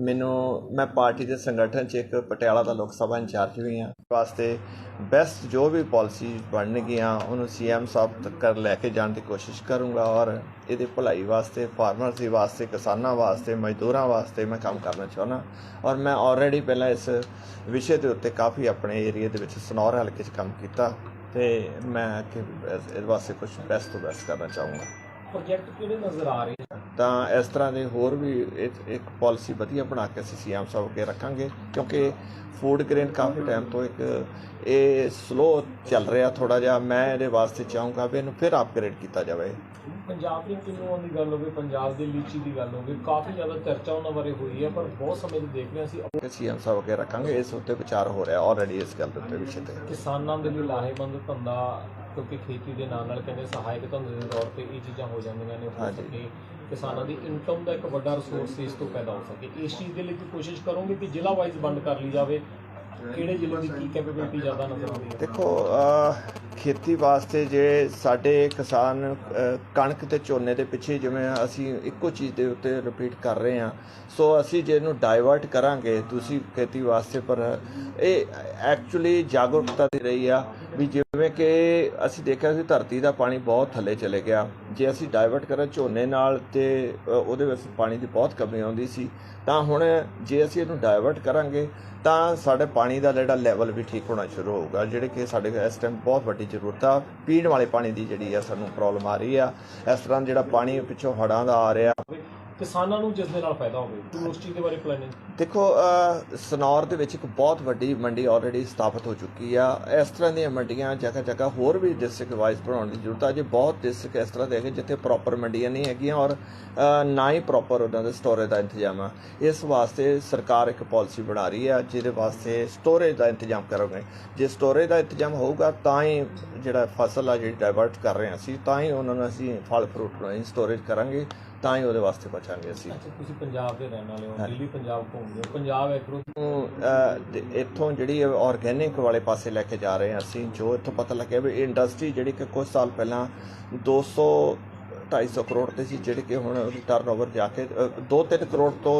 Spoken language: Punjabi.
ਮੈਨੂੰ, ਮੈਂ ਪਾਰਟੀ ਦੇ ਸੰਗਠਨ 'ਚ ਇੱਕ ਪਟਿਆਲਾ ਦਾ ਲੋਕ ਸਭਾ ਇੰਚਾਰਜ ਵੀ ਹਾਂ। ਵਾਸਤੇ ਬੈਸਟ ਜੋ ਵੀ ਪਾਲਿਸੀ ਬਣਨਗੀਆਂ, ਉਹਨੂੰ ਸੀਐਮ ਸਾਹਿਬ ਤੱਕ ਲੈ ਕੇ ਜਾਣ ਦੀ ਕੋਸ਼ਿਸ਼ ਕਰੂੰਗਾ ਔਰ ਇਹਦੇ ਭਲਾਈ ਵਾਸਤੇ ਫਾਰਮਰਸ ਦੇ ਵਾਸਤੇ, ਕਿਸਾਨਾਂ ਵਾਸਤੇ, ਮਜ਼ਦੂਰਾਂ ਵਾਸਤੇ ਮੈਂ ਕੰਮ ਕਰਨਾ ਚਾਹੁੰਦਾ। ਔਰ ਮੈਂ ਆਲਰੇਡੀ ਪਹਿਲਾਂ ਇਸ ਵਿਸ਼ੇ ਦੇ ਉੱਤੇ ਕਾਫੀ ਆਪਣੇ ਏਰੀਆ ਦੇ ਵਿੱਚ ਸਨੌਰ ਹਲਕੇ 'ਚ ਕੰਮ ਕੀਤਾ ਤੇ ਮੈਂ ਕਿ ਇਸ ਵਾਸਤੇ ਕੁਝ ਬੈਸਟ ਤੋਂ ਬੈਸਟ ਕਰਨਾ ਚਾਹੂੰਗਾ। ਪ੍ਰੋਜੈਕਟ ਕਿਹੜੇ ਨਜ਼ਰ ਆ ਰਹੇ ਤਾਂ ਇਸ ਤਰ੍ਹਾਂ ਦੇ ਹੋਰ ਵੀ ਇੱਕ- ਪਾਲਿਸੀ ਵਧੀਆ ਬਣਾ ਕੇ ਅਸੀਂ ਸੀਐਮ ਸਾਹਿਬ ਅੱਗੇ ਰੱਖਾਂਗੇ ਕਿਉਂਕਿ ਫੂਡ ਗ੍ਰੇਨ ਕਾਫੀ ਟਾਈਮ ਤੋਂ ਇੱਕ ਇਹ ਸਲੋ ਚੱਲ ਰਿਹਾ ਥੋੜਾ ਜਿਹਾ। ਮੈਂ ਇਹਦੇ ਵਾਸਤੇ ਚਾਹੂੰਗਾ ਵੀ ਇਹਨੂੰ ਫਿਰ ਅਪਗ੍ਰੇਡ ਕੀਤਾ ਜਾਵੇ। ਪੰਜਾਬ ਦੇ ਕਿੰਨੂਆਂ ਦੀ ਗੱਲ ਹੋਵੇ ਪੰਜਾਬ ਦੇ ਲੀਚੀ ਦੀ ਗੱਲ ਹੋਵੇ ਕਾਫੀ ਜ਼ਿਆਦਾ ਚਰਚਾ ਉਹਨਾਂ ਬਾਰੇ ਹੋਈ ਹੈ ਪਰ ਬਹੁਤ ਸਮੇਂ ਤੋਂ ਦੇਖ ਰਹੇ ਸੀ ਕਿ ਸੀਐਮ ਸਾਹਿਬ ਅੱਗੇ ਰੱਖਾਂਗੇ ਇਸ ਉੱਤੇ ਵਿਚਾਰ ਹੋ ਰਿਹਾ ਆਲਰੇਡੀ ਇਸ ਗੱਲ ਦੇ ਉੱਤੇ ਵਿਸ਼ੇ ਤੇ ਕਿਸਾਨਾਂ ਦੇ ਲਈ ਲਾਹੇਵੰਦ ਧੰਦਾ ਕਿਉਂਕਿ ਖੇਤੀ ਦੇ ਨਾਲ ਨਾਲ ਕਹਿੰਦੇ ਸਹਾਇਕ ਧੰਦੇ ਦੇ ਤੌਰ ਤੇ ਇਹ ਚੀਜ਼ਾਂ ਹੋ ਜਾਂਦੀਆਂ ਨੇ ਹੋ ਹਾਂਜੀ। ਸਕੇ ਕਿਸਾਨਾਂ ਦੀ ਇਨਕਮ ਦਾ ਇੱਕ ਵੱਡਾ ਰਿਸੋਰਸ ਇਸ ਤੋਂ ਪੈਦਾ ਹੋ ਸਕੇ। ਇਸ ਚੀਜ਼ ਦੇ ਲਈ ਕੋਈ ਕੋਸ਼ਿਸ਼ ਕਰੋਗੇ ਕਿ ਜ਼ਿਲ੍ਹਾ ਵਾਈਜ਼ ਵੰਡ ਕਰ ਲਈ ਜਾਵੇ। ਕਿਹੜੇ ਜ਼ਿਲ੍ਹੇ ਦੀ ਕੀ ਕੈਪੇਬਿਲਿਟੀ ਜ਼ਿਆਦਾ ਨਜ਼ਰ ਆਉਂਦੀ ਹੈ? ਦੇਖੋ ਅਹ, ਖੇਤੀ ਵਾਸਤੇ ਜੇ ਸਾਡੇ ਕਿਸਾਨ ਅਹ, ਕਣਕ ਤੇ ਝੋਨੇ ਦੇ ਪਿੱਛੇ ਜਿਵੇਂ ਅਸੀਂ ਇੱਕੋ ਚੀਜ਼ ਦੇ ਉੱਤੇ ਰਿਪੀਟ ਕਰ ਰਹੇ ਹਾਂ। ਸੋ ਅਸੀਂ ਜੇ ਇਹਨੂੰ ਡਾਇਵਰਟ ਕਰਾਂਗੇ ਤੁਸੀਂ ਖੇਤੀ ਵਾਸਤੇ ਪਰ ਇਹ ਐਕਚੁਅਲੀ ਜਾਗਰੂਕਤਾ ਦੀ ਰਹੀ ਆ। ਵੀ ਜਿਵੇਂ ਕਿ ਅਸੀਂ ਦੇਖਿਆ ਸੀ ਧਰਤੀ ਦਾ ਪਾਣੀ ਬਹੁਤ ਥੱਲੇ ਚਲੇ ਗਿਆ। ਜੇ ਅਸੀਂ ਡਾਇਵਰਟ ਕਰਾਂ ਝੋਨੇ ਨਾਲ ਤੇ ਉਹਦੇ ਵਿੱਚ ਪਾਣੀ ਦੀ ਬਹੁਤ ਕਮੀ ਆਉਂਦੀ ਸੀ, ਤਾਂ ਹੁਣ ਜੇ ਅਸੀਂ ਇਹਨੂੰ ਡਾਇਵਰਟ ਕਰਾਂਗੇ, ਤਾਂ ਸਾਡੇ ਪਾਣੀ ਦਾ ਜਿਹੜਾ ਲੈਵਲ ਵੀ ਠੀਕ ਹੋਣਾ ਸ਼ੁਰੂ ਹੋਊਗਾ, ਜਿਹੜੇ ਕਿ ਸਾਡੇ ਇਸ ਟਾਈਮ ਬਹੁਤ ਵੱਡੀ ਜ਼ਰੂਰਤ ਆ। ਪੀਣ ਵਾਲੇ ਪਾਣੀ ਦੀ ਜਿਹੜੀ ਆ ਸਾਨੂੰ ਪ੍ਰੋਬਲਮ ਆ ਰਹੀ ਆ। ਇਸ ਤਰ੍ਹਾਂ ਜਿਹੜਾ ਪਾਣੀ ਪਿੱਛੋਂ ਹੜਾਂ ਦਾ ਆ ਰਿਹਾ ਕਿਸਾਨਾਂ ਨੂੰ ਜਿਸ ਦੇ ਨਾਲ ਫਾਇਦਾ ਹੋਵੇ, ਤੁਸੀਂ ਦੇ ਬਾਰੇ ਪਲੈਨਿੰਗ ਦੇਖੋ ਸਨੌਰ ਦੇ ਵਿੱਚ ਇੱਕ ਬਹੁਤ ਵੱਡੀ ਮੰਡੀ ਆਲਰੇਡੀ ਸਥਾਪਿਤ ਹੋ ਚੁੱਕੀ ਆ। ਇਸ ਤਰ੍ਹਾਂ ਦੀਆਂ ਮੰਡੀਆਂ, ਜਗ੍ਹਾ ਜਗ੍ਹਾ ਹੋਰ ਵੀ ਡਿਸਟ੍ਰਿਕਟ ਵਾਈਜ਼ ਬਣਾਉਣ ਦੀ ਜ਼ਰੂਰਤ ਆ। ਜੇ ਬਹੁਤ ਡਿਸਟ੍ਰਿਕਟ ਇਸ ਤਰ੍ਹਾਂ ਦੇ ਹੈਗੇ ਜਿੱਥੇ ਪ੍ਰੋਪਰ ਮੰਡੀਆਂ ਨਹੀਂ ਹੈਗੀਆਂ ਔਰ ਨਾ ਹੀ ਪ੍ਰੋਪਰ ਉਹਨਾਂ ਦੇ ਸਟੋਰੇਜ ਦਾ ਇੰਤਜ਼ਾਮ ਆ। ਇਸ ਵਾਸਤੇ ਸਰਕਾਰ ਇੱਕ ਪਾਲਿਸੀ ਬਣਾ ਰਹੀ ਆ, ਜਿਹਦੇ ਵਾਸਤੇ ਸਟੋਰੇਜ ਦਾ ਇੰਤਜ਼ਾਮ ਕਰੋਗੇ। ਜੇ ਸਟੋਰੇਜ ਦਾ ਇੰਤਜ਼ਾਮ ਹੋਊਗਾ, ਤਾਂ ਹੀ ਜਿਹੜਾ ਫਸਲ ਆ ਜਿਹੜੀ ਡਾਇਵਰਟ ਕਰ ਰਹੇ ਹਾਂ ਅਸੀਂ, ਤਾਂ ਹੀ ਉਹਨਾਂ ਨੂੰ ਅਸੀਂ ਫਲ ਫਰੂਟ ਨੂੰ ਸਟੋਰੇਜ ਕਰਾਂਗੇ। ਤਾਂ ਹੀ ਉਹਦੇ ਵਾਸਤੇ ਬਚਾਂਗੇ ਅਸੀਂ। ਅੱਛਾ ਤੁਸੀਂ ਪੰਜਾਬ ਦੇ ਰਹਿਣ ਵਾਲੇ ਹੋ ਦਿੱਲੀ ਪੰਜਾਬ ਘੁੰਮਦੇ ਹੋ। ਪੰਜਾਬ ਐਗਰੋ ਇੱਥੋਂ ਜਿਹੜੀ ਆਰਗੇਨਿਕ ਵਾਲੇ ਪਾਸੇ ਲੈ ਕੇ ਜਾ ਰਹੇ ਹਾਂ ਅਸੀਂ ਜੋ ਇੱਥੋਂ ਪਤਾ ਲੱਗਿਆ ਵੀ ਇੰਡਸਟਰੀ ਜਿਹੜੀ ਕਿ ਕੁਝ ਸਾਲ ਪਹਿਲਾਂ 200 250 ਕਰੋੜ ਤੇ ਸੀ ਜਿਹੜੀ ਕਿ ਹੁਣ ਉਹਦੀ ਟਰਨਓਵਰ ਜਾ ਕੇ 2-3 ਕਰੋੜ ਤੋਂ